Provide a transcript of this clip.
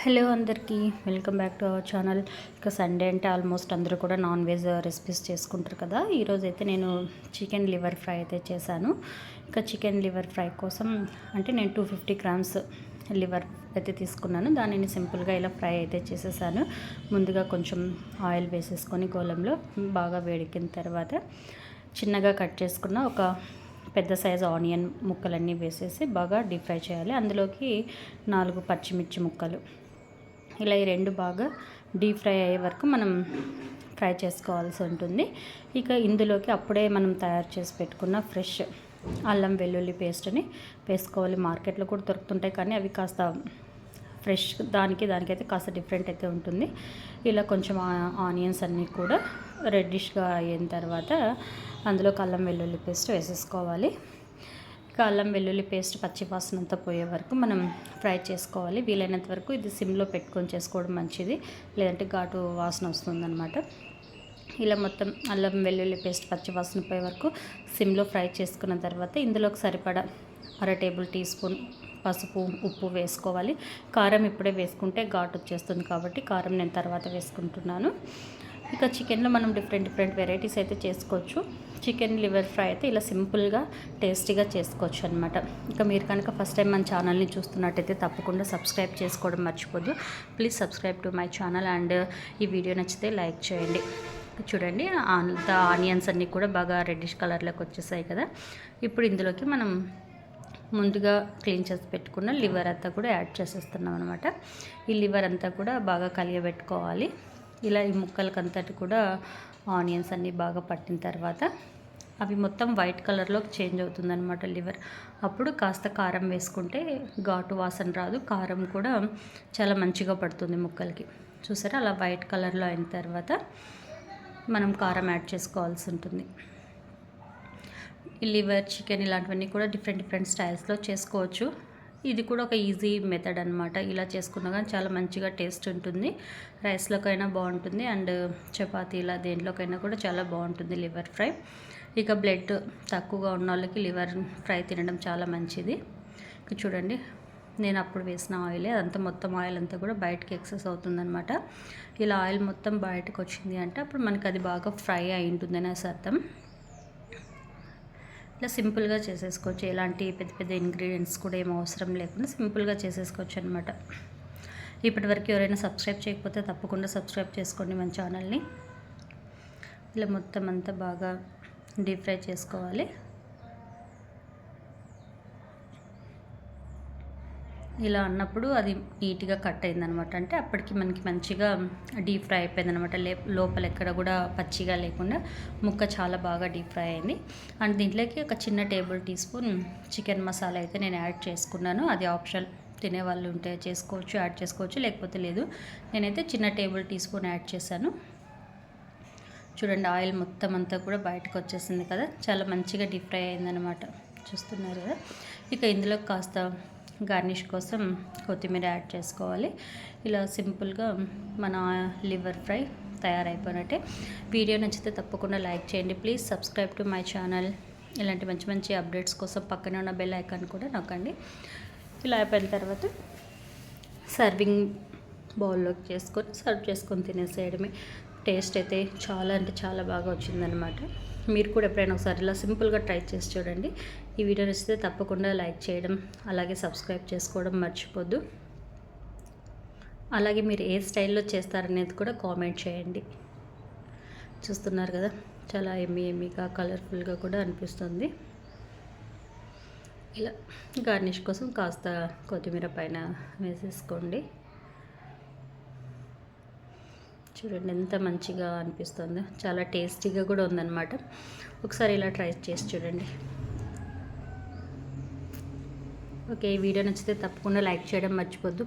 Hello అందరికీ welcome back to our channel. ఇక Sunday అంటే ఆల్మోస్ట్ అందరూ కూడా నాన్ వెజ్ రెసిపీస్ చేసుకుంటారు కదా. ఈరోజు అయితే నేను చికెన్ లివర్ ఫ్రై అయితే చేశాను. ఇక చికెన్ లివర్ ఫ్రై కోసం అంటే నేను టూ ఫిఫ్టీ గ్రామ్స్ లివర్ అయితే తీసుకున్నాను. దానిని సింపుల్గా ఇలా ఫ్రై అయితే చేసేసాను. ముందుగా కొంచెం ఆయిల్ వేసేసుకొని గోళంలో బాగా వేడికిన తర్వాత చిన్నగా కట్ చేసుకున్న ఒక పెద్ద సైజు ఆనియన్ ముక్కలన్నీ వేసేసి బాగా డీప్ ఫ్రై చేయాలి. అందులోకి నాలుగు పచ్చిమిర్చి ముక్కలు ఇలా ఈ రెండు బాగా డీప్ ఫ్రై అయ్యే వరకు మనం ఫ్రై చేసుకోవాల్సి ఉంటుంది. ఇక ఇందులోకి అప్పుడే మనం తయారు చేసి పెట్టుకున్న ఫ్రెష్ అల్లం వెల్లుల్లి పేస్ట్ని వేసుకోవాలి. మార్కెట్లో కూడా దొరుకుతుంటాయి కానీ అవి కాస్త ఫ్రెష్ దానికి దానికైతే కాస్త డిఫరెంట్ అయితే ఉంటుంది. ఇలా కొంచెం ఆనియన్స్ అన్నీ కూడా రెడ్డిష్గా అయిన తర్వాత అందులో అల్లం వెల్లుల్లి పేస్ట్ వేసేసుకోవాలి. అల్లం వెల్లుల్లి పేస్ట్ పచ్చివాసన అంతా పోయే వరకు మనం ఫ్రై చేసుకోవాలి. వీలైనంత వరకు ఇది సిమ్లో పెట్టుకొని చేసుకోవడం మంచిది. లేదంటే ఘాటు వాసన వస్తుందన్నమాట. ఇలా మొత్తం అల్లం వెల్లుల్లి పేస్ట్ పచ్చివాసన పోయే వరకు సిమ్లో ఫ్రై చేసుకున్న తర్వాత ఇందులోకి సరిపడా అర టేబుల్ టీ స్పూన్ పసుపు ఉప్పు వేసుకోవాలి. కారం ఇప్పుడే వేసుకుంటే ఘాటు వచ్చేస్తుంది కాబట్టి కారం నేను తర్వాత వేసుకుంటున్నాను. ఇక చికెన్లో మనం డిఫరెంట్ డిఫరెంట్ వెరైటీస్ అయితే చేసుకోవచ్చు. చికెన్ లివర్ ఫ్రై అయితే ఇలా సింపుల్గా టేస్టీగా చేసుకోవచ్చు అనమాట ఇక మీరు కనుక ఫస్ట్ టైం మన ఛానల్ని చూస్తున్నట్టయితే తప్పకుండా సబ్స్క్రైబ్ చేసుకోవడం మర్చిపోద్దు. Please subscribe to my channel and ఈ వీడియో నచ్చితే లైక్ చేయండి. చూడండి అంత ఆనియన్స్ అన్నీ కూడా బాగా రెడ్డిష్ కలర్లోకి వచ్చేసాయి కదా. ఇప్పుడు ఇందులోకి మనం ముందుగా క్లీన్ చేసి పెట్టుకున్న లివర్ అంతా కూడా యాడ్ చేసేస్తున్నాం అనమాట ఈ లివర్ అంతా కూడా బాగా కలియబెట్టుకోవాలి. ఇలా ఈ ముక్కలకంతటి కూడా ఆనియన్స్ అన్నీ బాగా పట్టిన తర్వాత అవి మొత్తం వైట్ కలర్లోకి చేంజ్ అవుతుందన్నమాట లివర్. అప్పుడు కాస్త కారం వేసుకుంటే ఘాటు వాసన రాదు. కారం కూడా చాలా మంచిగా పడుతుంది ముక్కలకి. చూసారా? అలా వైట్ కలర్లో అయిన తర్వాత మనం కారం యాడ్ చేసుకోవాల్సి ఉంటుంది. లివర్ చికెన్ ఇలాంటివన్నీ కూడా డిఫరెంట్ డిఫరెంట్ స్టైల్స్లో చేసుకోవచ్చు. ఇది కూడా ఒక ఈజీ మెథడ్ అనమాట ఇలా చేసుకున్నా కానీ చాలా మంచిగా టేస్ట్ ఉంటుంది. రైస్లోకైనా బాగుంటుంది అండ్ చపాతీ ఇలా దేంట్లోకైనా కూడా చాలా బాగుంటుంది లివర్ ఫ్రై. ఇక బ్లడ్ తక్కువగా ఉన్న వాళ్ళకి లివర్ ఫ్రై తినడం చాలా మంచిది. ఇక చూడండి నేను అప్పుడు వేసిన ఆయిలే. అదంతా మొత్తం ఆయిల్ అంతా కూడా బయటకి ఎక్సెస్ అవుతుందనమాట ఇలా ఆయిల్ మొత్తం బయటకు వచ్చింది అంటే అప్పుడు మనకి అది బాగా ఫ్రై అయి ఉంటుందని అర్థం ఇలా సింపుల్గా చేసేసుకోవచ్చు. ఎలాంటి పెద్ద పెద్ద ఇంగ్రీడియంట్స్ కూడా ఏం అవసరం లేకుండా సింపుల్గా చేసేసుకోవచ్చు అనమాట ఇప్పటివరకు ఎవరైనా సబ్స్క్రైబ్ చేయకపోతే తప్పకుండా సబ్స్క్రైబ్ చేసుకోండి మన ఛానల్ని. ఇలా మొత్తం అంతా బాగా డీప్ ఫ్రై చేసుకోవాలి. ఇలా అన్నప్పుడు అది నీట్గా కట్ అయిందనమాట అంటే అప్పటికి మనకి మంచిగా డీప్ ఫ్రై అయిపోయిందనమాట లే లోపల ఎక్కడ కూడా పచ్చిగా లేకుండా ముక్క చాలా బాగా డీప్ ఫ్రై అయింది. అండ్ దీంట్లోకి ఒక చిన్న table tea spoon chicken masala అయితే నేను యాడ్ చేసుకున్నాను. అది ఆప్షన్ తినేవాళ్ళు ఉంటే చేసుకోవచ్చు యాడ్ చేసుకోవచ్చు లేకపోతే లేదు. నేనైతే చిన్న టేబుల్ టీ స్పూన్ యాడ్ చేశాను. చూడండి ఆయిల్ మొత్తం అంతా కూడా బయటకు వచ్చేసింది కదా. చాలా మంచిగా డీప్ ఫ్రై అయిందనమాట చూస్తున్నారు కదా. ఇక ఇందులో కాస్త గార్నిష్ కోసం కొత్తిమీర యాడ్ చేసుకోవాలి. ఇలా సింపుల్గా మన లివర్ ఫ్రై తయారైపోయినట్టే. వీడియో నచ్చితే తప్పకుండా లైక్ చేయండి. Please subscribe to my channel. ఇలాంటి మంచి మంచి అప్డేట్స్ కోసం పక్కనే ఉన్న బెల్ ఐకాన్ కూడా నొక్కండి. ఇలా అయిపోయిన తర్వాత సర్వింగ్ బౌల్లోకి చేసుకొని సర్వ్ చేసుకొని తినేసేయడమే. టేస్ట్ అయితే చాలా అంటే చాలా బాగా వచ్చిందనమాట మీరు కూడా ఎప్పుడైనా ఒకసారి ఇలా సింపుల్గా ట్రై చేసి చూడండి. ఈ వీడియో నచ్చితే తప్పకుండా లైక్ చేయడం అలాగే సబ్స్క్రైబ్ చేసుకోవడం మర్చిపోద్దు. అలాగే మీరు ఏ స్టైల్లో చేస్తారనేది కూడా కామెంట్ చేయండి. చూస్తున్నారు కదా చాలా ఎమ్మి ఎమ్మిగా కలర్ఫుల్గా కూడా అనిపిస్తుంది. ఇలా గార్నిష్ కోసం కాస్త కొత్తిమీర పైన వేసేసుకోండి. చూడండి ఎంత మంచిగా అనిపిస్తుందో. చాలా టేస్టీగా కూడా ఉందన్నమాట. ఒకసారి ఇలా ట్రై చేసి చూడండి. ఓకే ఈ వీడియో నచ్చితే తప్పకుండా లైక్ చేయడం మర్చిపోద్దు.